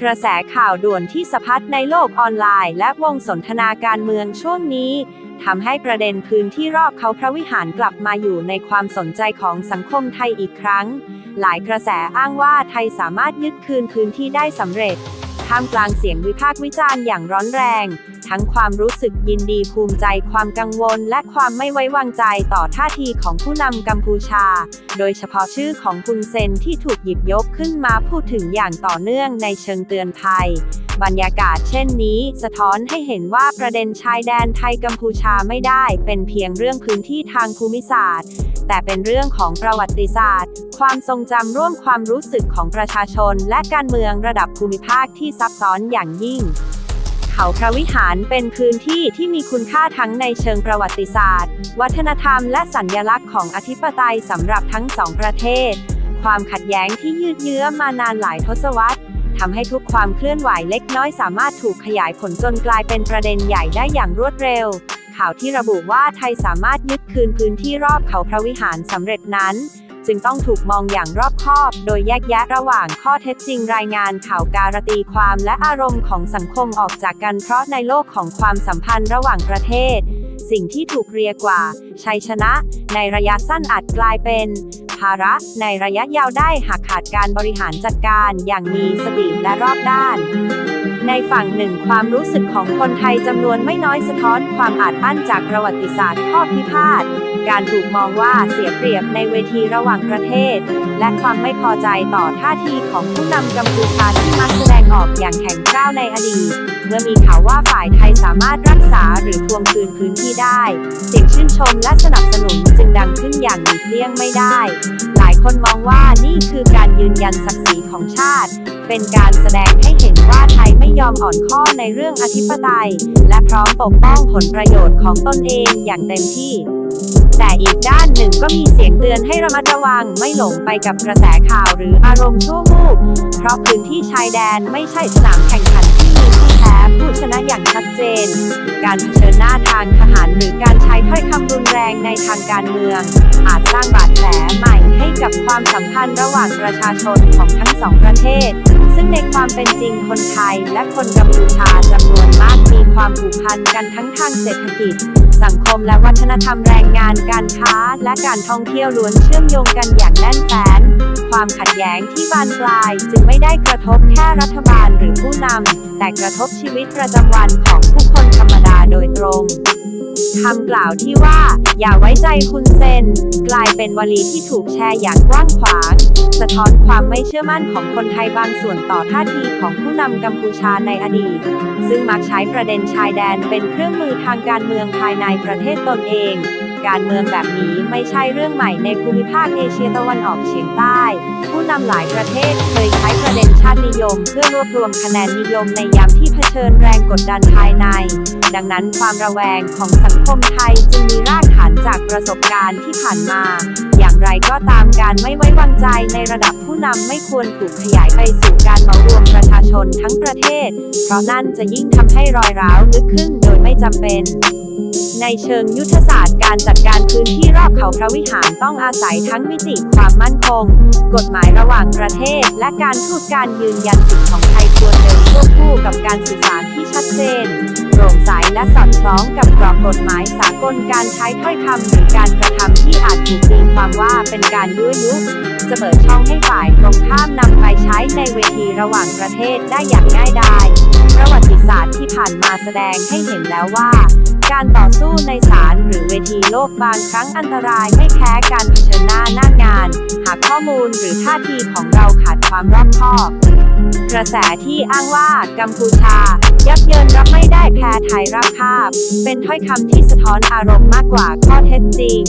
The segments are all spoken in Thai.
กระแสข่าวด่วนที่สะพัดในโลกออนไลน์ และวงสนทนาการเมืองช่วงนี้ทำให้ประเด็นพื้นที่รอบเขาพระวิหารกลับมาอยู่ในความสนใจของสังคมไทยอีกครั้ง หลายกระแสอ้างว่าไทยสามารถยึดคืนพื้นที่ได้สำเร็จ ท่ามกลางเสียงวิพากษ์วิจารณ์อย่างร้อนแรง ทั้งความรู้สึกยินดีภูมิใจความกังวล และความไม่ไว้วางใจต่อท่าทีของผู้นำกัมพูชา โดยเฉพาะชื่อของคุณเซนที่ถูกหยิบยกขึ้นมาพูดถึงอย่างต่อเนื่องในเชิงเตือนภัย บรรยากาศเช่นนี้ สะท้อนให้เห็นว่าประเด็นชายแดนไทยกัมพูชาไม่ได้ เป็นเพียงเรื่องพื้นที่ทางภูมิศาสตร์ แต่เป็นเรื่องของประวัติศาสตร์ ความทรงจำร่วมความรู้สึกของประชาชน และการเมืองระดับภูมิภาคที่ซับซ้อนอย่างยิ่งเขาพระวิหารเป็นพื้นที่ที่มีคุณค่าทั้งในเชิงประวัติศาสตร์ วัฒนธรรมและสัญญลักษณ์ของอธิปไตยสำหรับทั้งสองประเทศ ความขัดแย้งที่ยืดเยื้อมานานหลายทศวรรษ ทำให้ทุกความเคลื่อนไหวเล็กน้อยสามารถถูกขยายผลจนกลายเป็นประเด็นใหญ่ได้อย่างรวดเร็ว ข่าวที่ระบุว่าไทยสามารถยึดคืนพื้นที่รอบเขาพระวิหารสำเร็จนั้น จึงต้องถูกมองอย่างรอบคอบ โดยแยกแยะระหว่างข้อเท็จจริงรายงานข่าวการตีความและอารมณ์ของสังคมออกจากกันเพราะในโลกของความสัมพันธ์ระหว่างประเทศ สิ่งที่ถูกเรียกว่า ชัยชนะ ในระยะสั้นอาจกลายเป็น ภาระในระยะยาวได้หากขาดการบริหารจัดการอย่างมีสติและรอบด้าน ในฝั่งหนึ่งความรู้สึกของคนไทยจำนวนไม่น้อยสะท้อนความอาจอั้นจากประวัติศาสตร์ข้อพิพาท การถูกมองว่าเสียเปรียบในเวทีระหว่างประเทศ และความไม่พอใจต่อท่าทีของผู้นำกัมพูชาที่มักแสดงออกอย่างแข็งกร้าวในอดีต เมื่อมีข่าวว่าฝ่ายไทยสามารถรักษาหรือทวงคืนพื้นที่ได้ เสียงชื่นชมและสนับสนุนจึงดังขึ้นอย่างหลีกเลี่ยงไม่ได้ หลายคนมองว่านี่คือการยืนยันศักดิ์ศรีของชาติ เป็นการแสดงให้เห็นว่าไทยไม่ยอมอ่อนข้อในเรื่องอธิปไตย และพร้อมปกป้องผลประโยชน์ของตนเองอย่างเต็มที่แต่อีกด้านหนึ่งก็มีเสียงเตือนให้ระมัดระวังไม่หลงไปกับกระแสข่าวหรืออารมณ์ชั่ววูบเพราะพื้นที่ชายแดนไม่ใช่สนามแข่งขัน ที่มีผู้แพ้ผู้ชนะอย่างชัดเจน การเผชิญหน้าทางทหารหรือการใช้ถ้อยคำรุนแรงในทางการเมือง อาจสร้างบาดแผลใหม่ให้กับความสัมพันธ์ระหว่างประชาชนของทั้งสองประเทศ ซึ่งในความเป็นจริงคนไทยและคนกัมพูชาจำนวนมากมีความผูกพันกันทั้งทางเศรษฐกิจ สังคมและวัฒนธรรมแรงงาน การค้า และการท่องเที่ยวล้วนเชื่อมโยงกันอย่างแน่นแฟ้น ความขัดแย้งที่บานปลาย จึงไม่ได้กระทบแค่รัฐบาลหรือผู้นำ แต่กระทบชีวิตประจำวันของผู้คนธรรมดาโดยตรงคำกล่าวที่ว่า อย่าไว้ใจคุณเซน กลายเป็นวลีที่ถูกแชร์อย่างกว้างขวาง สะท้อนความไม่เชื่อมั่นของคนไทยบางส่วนต่อท่าทีของผู้นำกัมพูชาในอดีต ซึ่งมักใช้ประเด็นชายแดนเป็นเครื่องมือทางการเมืองภายในประเทศตนเอง การเมืองแบบนี้ไม่ใช่เรื่องใหม่ในภูมิภาคเอเชียตะวันออกเฉียงใต้ ผู้นำหลายประเทศเคยใช้ประเด็นชาตินิยม เพื่อรวบรวมคะแนนนิยมในยามที่เผชิญแรงกดดันภายใน ดังนั้นความระแวงของสังคมไทยจึงมีรากฐานจากประสบการณ์ที่ผ่านมา ไรก็ตามการไม่ไว้วางใจในระดับผู้นำไม่ควรถูกขยายไปสู่การเหมารวมประชาชนทั้งประเทศ เพราะนั่นจะยิ่งทำให้รอยร้าวลึกขึ้นโดยไม่จำเป็น ในเชิงยุทธศาสตร์การจัดการพื้นที่รอบเขาพระวิหารต้องอาศัยทั้งมิติความมั่นคง กฎหมายระหว่างประเทศ และการทูตการยืนยันสิทธิของไทยควรเดินควบคู่กับการสื่อสารที่ชัดเจนโปร่งใสและสอดคล้องกับกรอบกฎหมายสากลการใช้ถ้อยคำหรือการกระทำที่อาจถูกตีความว่าเป็นการยั่วยุจะเปิดช่องให้ฝ่ายตรงข้ามนำไปใช้ในเวทีระหว่างประเทศได้อย่างง่ายดายประวัติศาสตร์ที่ผ่านมาแสดงให้เห็นแล้วว่า การต่อสู้ในศาลหรือเวทีโลกบางครั้งอันตรายไม่แพ้การเผชิญหน้าหน้างาน หากข้อมูลหรือท่าทีของเราขาดความรอบคอบ กระแสที่อ้างว่ากัมพูชา ยับเยินรับไม่ได้แพ้ไทยรับคาบ เป็นถ้อยคำที่สะท้อนอารมณ์มากกว่าข้อเท็จจริง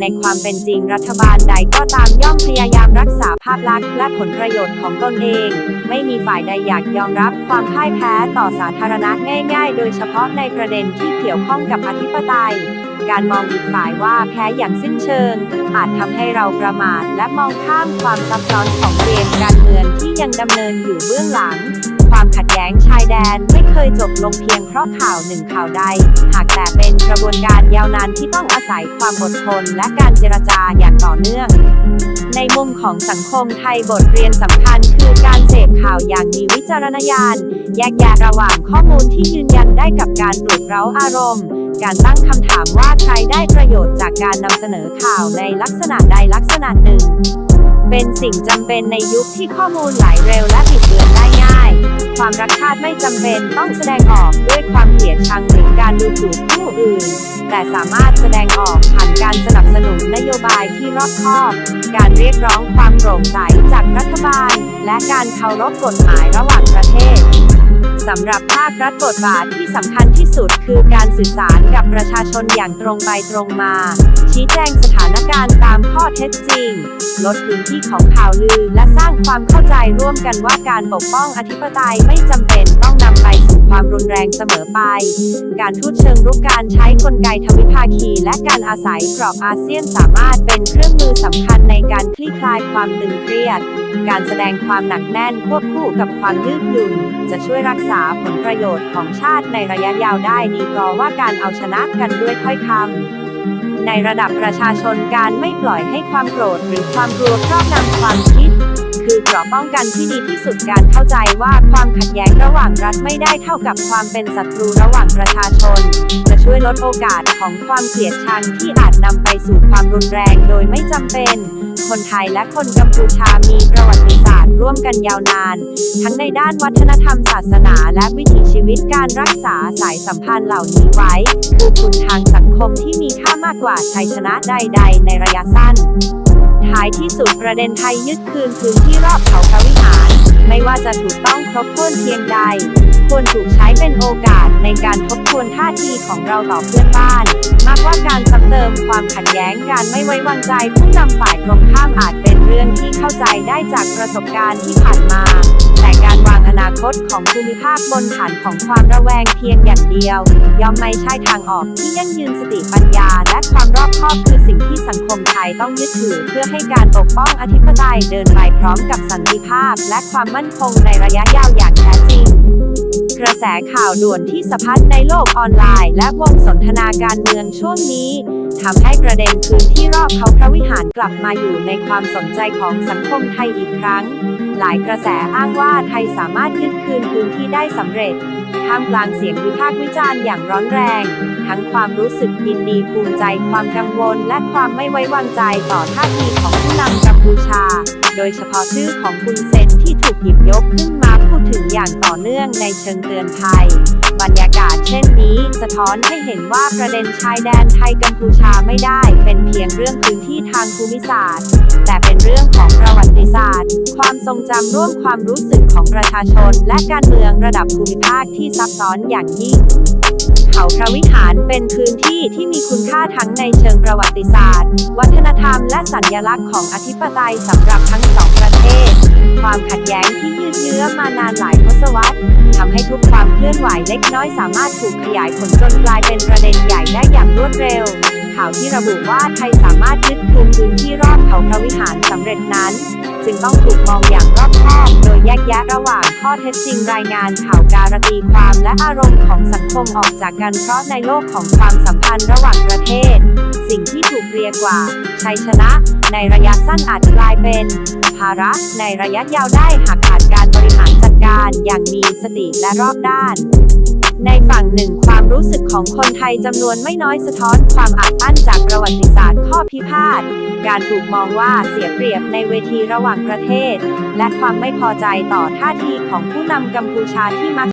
ในความเป็นจริงรัฐบาลใดก็ตามย่อมพยายามรักษาภาพลักษณ์และผลประโยชน์ของตนเอง ไม่มีฝ่ายใดอยากยอมรับความพ่ายแพ้ต่อสาธารณะง่าย ๆ โดยเฉพาะในประเด็นที่เกี่ยวข้องกับอธิปไตย การมองอีกฝ่ายว่าแพ้อย่างสิ้นเชิง อาจทำให้เราประมาทและมองข้ามความซับซ้อนของเกมการเมืองที่ยังดำเนินอยู่เบื้องหลัง ความขัดแย้งชายแดนไม่เคยจบลงเพียงเพราะข่าวหนึ่งข่าวใด หากแต่เป็นกระบวนการยาวนานที่ต้องอาศัยความอดทนและการเจรจาอย่างต่อเนื่อง ในมุมของสังคมไทยบทเรียนสำคัญคือการเสพข่าวอย่างมีวิจารณญาณ แยกแยะระหว่างข้อมูลที่ยืนยันได้กับการปลุกเร้าอารมณ์ การตั้งคำถามว่าใครได้ประโยชน์จากการนำเสนอข่าวในลักษณะใดลักษณะหนึ่ง เป็นสิ่งจำเป็นในยุคที่ข้อมูลไหลเร็วและบิดเบือนได้ง่าย ความรักชาติไม่จำเป็นต้องแสดงออกด้วยความเกลียดชังหรือการดูถูกผู้อื่น แต่สามารถแสดงออกผ่านการสนับสนุนนโยบายที่รอบคอบ การเรียกร้องความโปร่งใสจากรัฐบาล และการเคารพกฎหมายระหว่างประเทศสำหรับภาครัฐบทบาทที่สำคัญ สุดคือการสื่อสารกับประชาชนอย่างตรงไปตรงมา ชี้แจงสถาน เท็จจริง ลดพื้นที่ของข่าวลือ และสร้างความเข้าใจร่วมกันว่าการปกป้องอธิปไตยไม่จำเป็นต้องนำไปสู่ความรุนแรงเสมอไป การทูตเชิงรุกการใช้กลไกทวิภาคี และการอาศัยกรอบอาเซียนสามารถเป็นเครื่องมือสำคัญในการคลี่คลายความตึงเครียด การแสดงความหนักแน่นควบคู่กับความยืดหยุ่น จะช่วยรักษาผลประโยชน์ของชาติในระยะยาวได้ดีกว่าการเอาชนะกันด้วยถ้อยคำ ในระดับประชาชนการไม่ปล่อยให้ความโกรธหรือความกลัวครอบงำความคิด เกราะป้องกันที่ดีที่สุดการเข้าใจว่าความขัดแย้งระหว่างรัฐไม่ได้เท่ากับความเป็นศัตรูระหว่างประชาชน จะช่วยลดโอกาสของความเกลียดชังที่อาจนำไปสู่ความรุนแรงโดยไม่จำเป็น คนไทยและคนกัมพูชามีประวัติศาสตร์ร่วมกันยาวนาน ทั้งในด้านวัฒนธรรมศาสนาและวิถีชีวิตการรักษาสายสัมพันธ์เหล่านี้ไว้คือคุณทางสังคมที่มีค่ามากกว่าชัยชนะใด ๆ ในระยะสั้น ท้ายที่สุดประเด็นไทยยึดคืนพื้นที่รอบเขาพระวิหาร ไม่ว่าจะถูกต้องครบถ้วนเพียงใด ควรถูกใช้เป็นโอกาสในการทบทวนท่าทีของเราต่อเพื่อนบ้าน มากว่าการซ้ำเติมความขัดแย้งการไม่ไว้วางใจผู้นำฝ่ายตรงข้ามอาจเป็น เรื่องที่เข้าใจได้จากประสบการณ์ที่ผ่านมา แต่การวางอนาคตของภูมิภาคบนฐานของความระแวงเพียงอย่างเดียว ย่อมไม่ใช่ทางออกที่ยั่งยืนสติปัญญา และความรอบคอบคือสิ่งที่สังคมไทยต้องยึดถือ เพื่อให้การปกป้องอธิปไตยเดินไปพร้อมกับสันติภาพ และความมั่นคงในระยะยาวอย่างแท้จริง กระแสข่าวด่วนที่สะพัดในโลกออนไลน์ และวงสนทนาการเมืองช่วงนี้ทำให้ประเด็นพื้นที่รอบเขาพระวิหารกลับมาอยู่ในความสนใจของสังคมไทยอีกครั้ง หลายกระแสอ้างว่าไทยสามารถยึดคืนพื้นที่ได้สำเร็จท่ามกลางเสียงวิพากษ์วิจารณ์อย่างร้อนแรง ทั้งความรู้สึกยินดีภูมิใจความกังวล และความไม่ไว้วางใจต่อท่าทีของผู้นำกัมพูชา โดยเฉพาะชื่อของคุณเซนที่ถูกหยิบยกขึ้นมา พูดถึงอย่างต่อเนื่องในเชิงเตือนภัย บรรยากาศเช่นนี้ สะท้อนให้เห็นว่าประเด็นชายแดนไทยกัมพูชาไม่ได้ เป็นเพียงเรื่องพื้นที่ทางภูมิศาสตร์ แต่เป็นเรื่องของประวัติศาสตร์ ความทรงจำร่วมความรู้สึกของประชาชน และการเมืองระดับภูมิภาคที่ซับซ้อนอย่างยิ่ง เขาพระวิหารเป็นพื้นที่ที่มีคุณค่าทั้งในเชิงประวัติศาสตร์ วัฒนธรรมและสัญลักษณ์ของอธิปไตยสำหรับทั้งสองประเทศ ความขัดแย้งที่ยืดเยื้อมานานหลายทศวรรษทำให้ทุกความเคลื่อนไหวเล็กน้อยสามารถถูกขยายผลจนกลายเป็นประเด็นใหญ่ได้อย่างรวดเร็ว ข่าวที่ระบุว่าไทยสามารถยึดคืนพื้นที่รอบเขาพระวิหารสำเร็จนั้น จึงต้องถูกมองอย่างรอบคอบ โดยแยกแยะระหว่างข้อเท็จจริงรายงานข่าวการตีความและอารมณ์ของสังคมออกจากกันเพราะในโลกของความสัมพันธ์ระหว่างประเทศ สิ่งที่ถูกเรียกว่าชัยชนะ ในระยะสั้นอาจกลายเป็น ภาระในระยะยาวได้หากขาดการบริหารจัดการอย่างมีสติและรอบด้าน ในฝั่งหนึ่งความรู้สึกของคนไทยจำนวนไม่น้อยสะท้อนความอัดอั้นจากประวัติศาสตร์ข้อพิพาท การถูกมองว่าเสียเปรียบในเวทีระหว่างประเทศ และความไม่พอใจต่อท่าทีของผู้นำกัมพูชาที่มัก